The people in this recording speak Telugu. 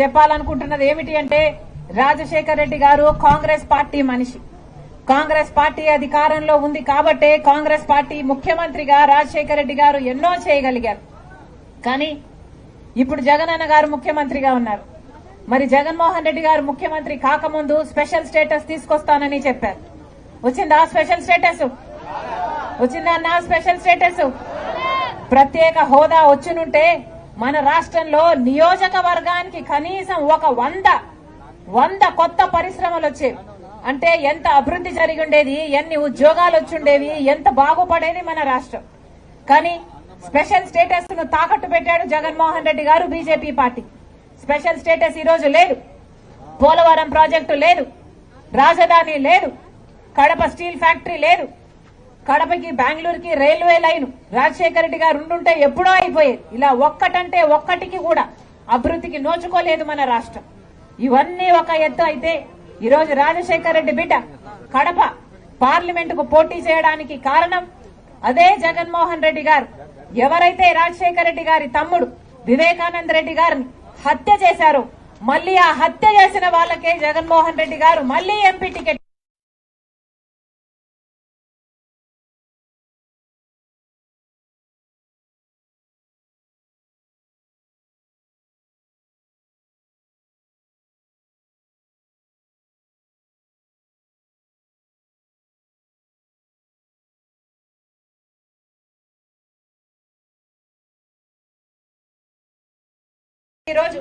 చెప్పాలనుకుంటున్నది ఏమిటి అంటే రాజశేఖర్ రెడ్డి గారు కాంగ్రెస్ పార్టీ మనిషి. కాంగ్రెస్ పార్టీ అధికారంలో ఉంది కాబట్టే కాంగ్రెస్ పార్టీ ముఖ్యమంత్రిగా రాజశేఖర రెడ్డి గారు ఎన్నో చేయగలిగారు. కానీ ఇప్పుడు జగనన్న గారు ముఖ్యమంత్రిగా ఉన్నారు. మరి జగన్మోహన్ రెడ్డి గారు ముఖ్యమంత్రి కాకముందు స్పెషల్ స్టేటస్ తీసుకొస్తానని చెప్పారు. వచ్చిందా స్పెషల్ స్టేటస్? వచ్చిందా అన్న స్పెషల్ స్టేటస్? ప్రత్యేక హోదా వచ్చినుంటే మన రాష్ట్రంలో నియోజకవర్గానికి కనీసం ఒక వంద వంద కొత్త పరిశ్రమలు వచ్చేవి అంటే ఎంత అభివృద్ధి జరిగి ఉండేది ఎన్ని ఉద్యోగాలు వచ్చుండేవి ఎంత బాగుపడేది మన రాష్ట్రం. కానీ స్పెషల్ స్టేటస్ను తాకట్టు పెట్టాడు జగన్మోహన్ రెడ్డి గారు బీజేపీ పార్టీ. స్పెషల్ స్టేటస్ ఈ రోజు లేదు. పోలవరం ప్రాజెక్టు లేదు. రాజధాని లేదు. కడప స్టీల్ ఫ్యాక్టరీ లేదు. కడపకి బెంగళూరుకి రైల్వే లైన్ రాజశేఖర రెడ్డి గారు ఉండుంటే ఎప్పుడో అయిపోయేది. ఇలా ఒక్కటంటే ఒక్కటికి కూడా అభివృద్ధికి నోచుకోలేదు మన రాష్ట్రం. ఇవన్నీ ఒక ఎత్తు అయితే ఈ రోజు రాజశేఖర రెడ్డి బిడ్డ కడప పార్లమెంట్కు పోటీ చేయడానికి కారణం అదే జగన్మోహన్ రెడ్డి గారు. ఎవరైతే రాజశేఖర రెడ్డి గారి తమ్ముడు వివేకానంద రెడ్డి గారిని హత్య చేశారో మళ్ళీ ఆ హత్య చేసిన వాళ్ళకే జగన్మోహన్ రెడ్డి గారు మళ్ళీ ఎంపీ టికెట్ ఈ రోజు